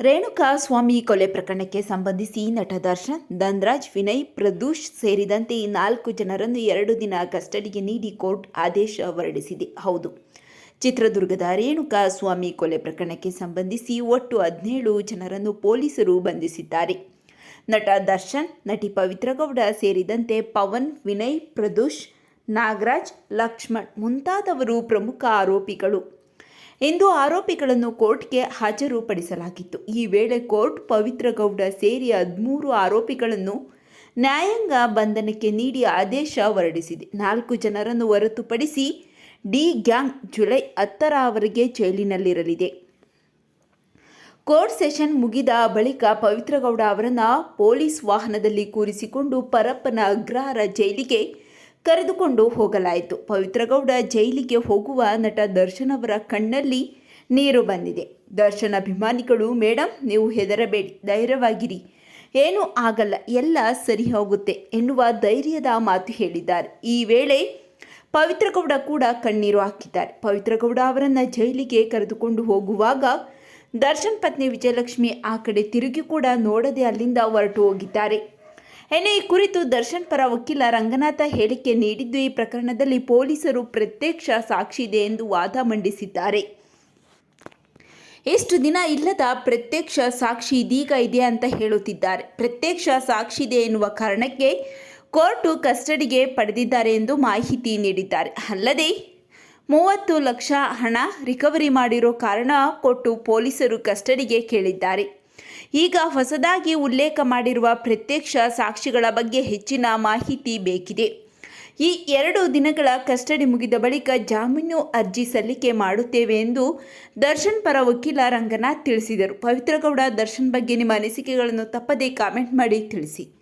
ರೇಣುಕಾ ಸ್ವಾಮಿ ಕೊಲೆ ಪ್ರಕರಣಕ್ಕೆ ಸಂಬಂಧಿಸಿ ನಟ ದರ್ಶನ್, ಧನ್ರಾಜ್, ವಿನಯ್, ಪ್ರದೂಷ್ ಸೇರಿದಂತೆ ನಾಲ್ಕು ಜನರನ್ನು ಎರಡು ದಿನ ಕಸ್ಟಡಿಗೆ ನೀಡಿ ಕೋರ್ಟ್ ಆದೇಶ ಹೊರಡಿಸಿದೆ. ಹೌದು. ಚಿತ್ರದುರ್ಗದ ರೇಣುಕಾ ಸ್ವಾಮಿ ಕೊಲೆ ಪ್ರಕರಣಕ್ಕೆ ಸಂಬಂಧಿಸಿ ಒಟ್ಟು ಹದಿನೇಳು ಜನರನ್ನು ಪೊಲೀಸರು ಬಂಧಿಸಿದ್ದಾರೆ. ನಟ ದರ್ಶನ್, ನಟಿ ಪವಿತ್ರಗೌಡ ಸೇರಿದಂತೆ ಪವನ್, ವಿನಯ್, ಪ್ರದೂಷ್, ನಾಗರಾಜ್, ಲಕ್ಷ್ಮಣ್ ಮುಂತಾದವರು ಪ್ರಮುಖ ಆರೋಪಿಗಳು. ಇಂದು ಆರೋಪಿಗಳನ್ನು ಕೋರ್ಟ್ಗೆ ಹಾಜರುಪಡಿಸಲಾಗಿತ್ತು. ಈ ವೇಳೆ ಕೋರ್ಟ್ ಪವಿತ್ರ ಗೌಡ ಸೇರಿ ಹದಿಮೂರು ಆರೋಪಿಗಳನ್ನು ನ್ಯಾಯಾಂಗ ಬಂಧನಕ್ಕೆ ನೀಡಿ ಆದೇಶ ಹೊರಡಿಸಿದೆ. ನಾಲ್ಕು ಜನರನ್ನು ಹೊರತುಪಡಿಸಿ ಡಿ ಗ್ಯಾಂಗ್ ಜುಲೈ ಹತ್ತರವರೆಗೆ ಜೈಲಿನಲ್ಲಿರಲಿದೆ. ಕೋರ್ಟ್ ಸೆಷನ್ ಮುಗಿದ ಬಳಿಕ ಪವಿತ್ರಗೌಡ ಅವರನ್ನು ಪೊಲೀಸ್ ವಾಹನದಲ್ಲಿ ಕೂರಿಸಿಕೊಂಡು ಪರಪ್ಪನ ಅಗ್ರಹಾರ ಜೈಲಿಗೆ ಕರೆದುಕೊಂಡು ಹೋಗಲಾಯಿತು. ಪವಿತ್ರಗೌಡ ಜೈಲಿಗೆ ಹೋಗುವ ನಟ ದರ್ಶನ್ ಅವರ ಕಣ್ಣಲ್ಲಿ ನೀರು ಬಂದಿದೆ. ದರ್ಶನ್ ಅಭಿಮಾನಿಗಳು ಮೇಡಮ್ ನೀವು ಹೆದರಬೇಡಿ, ಧೈರ್ಯವಾಗಿರಿ. ಏನೂ ಆಗಲ್ಲ, ಎಲ್ಲ ಸರಿ ಹೋಗುತ್ತೆ ಎನ್ನುವ ಧೈರ್ಯದ ಮಾತು ಹೇಳಿದ್ದಾರೆ. ಈ ವೇಳೆ ಪವಿತ್ರಗೌಡ ಕೂಡ ಕಣ್ಣೀರು ಹಾಕಿದ್ದಾರೆ. ಪವಿತ್ರಗೌಡ ಅವರನ್ನು ಜೈಲಿಗೆ ಕರೆದುಕೊಂಡು ಹೋಗುವಾಗ ದರ್ಶನ್ ಪತ್ನಿ ವಿಜಯಲಕ್ಷ್ಮಿ ಆ ಕಡೆ ತಿರುಗಿ ಕೂಡ ನೋಡದೆ ಅಲ್ಲಿಂದ ಹೊರಟು ಹೋಗಿದ್ದಾರೆ. ಇನ್ನು ಈ ಕುರಿತು ದರ್ಶನ್ ಪರ ವಕೀಲ ರಂಗನಾಥ ಹೇಳಿಕೆ ನೀಡಿದ್ದು ಈ ಪ್ರಕರಣದಲ್ಲಿ ಪೊಲೀಸರು ಪ್ರತ್ಯಕ್ಷ ಸಾಕ್ಷಿ ಇದೆ ಎಂದು ವಾದ ಮಂಡಿಸಿದ್ದಾರೆ. ಎಷ್ಟು ದಿನ ಇಲ್ಲದ ಪ್ರತ್ಯಕ್ಷ ಸಾಕ್ಷಿ ಇದೀಗ ಇದೆ ಅಂತ ಹೇಳುತ್ತಿದ್ದಾರೆ. ಪ್ರತ್ಯಕ್ಷ ಸಾಕ್ಷಿ ಇದೆ ಎನ್ನುವ ಕಾರಣಕ್ಕೆ ಕೋರ್ಟು ಕಸ್ಟಡಿಗೆ ಪಡೆದಿದ್ದಾರೆ ಎಂದು ಮಾಹಿತಿ ನೀಡಿದ್ದಾರೆ. ಅಲ್ಲದೆ ಮೂವತ್ತು ಲಕ್ಷ ಹಣ ರಿಕವರಿ ಮಾಡಿರೋ ಕಾರಣ ಕೊಟ್ಟು ಪೊಲೀಸರು ಕಸ್ಟಡಿಗೆ ಕೇಳಿದ್ದಾರೆ. ಈಗ ಹೊಸದಾಗಿ ಉಲ್ಲೇಖ ಮಾಡಿರುವ ಪ್ರತ್ಯಕ್ಷ ಸಾಕ್ಷಿಗಳ ಬಗ್ಗೆ ಹೆಚ್ಚಿನ ಮಾಹಿತಿ ಬೇಕಿದೆ. ಈ ಎರಡು ದಿನಗಳ ಕಸ್ಟಡಿ ಮುಗಿದ ಬಳಿಕ ಜಾಮೀನು ಅರ್ಜಿ ಸಲ್ಲಿಕೆ ಮಾಡುತ್ತೇವೆ ಎಂದು ದರ್ಶನ್ ಪರ ವಕೀಲ ರಂಗನಾಥ್ ತಿಳಿಸಿದರು. ಪವಿತ್ರಗೌಡ ದರ್ಶನ್ ಬಗ್ಗೆ ನಿಮ್ಮ ಅನಿಸಿಕೆಗಳನ್ನು ತಪ್ಪದೇ ಕಾಮೆಂಟ್ ಮಾಡಿ ತಿಳಿಸಿ.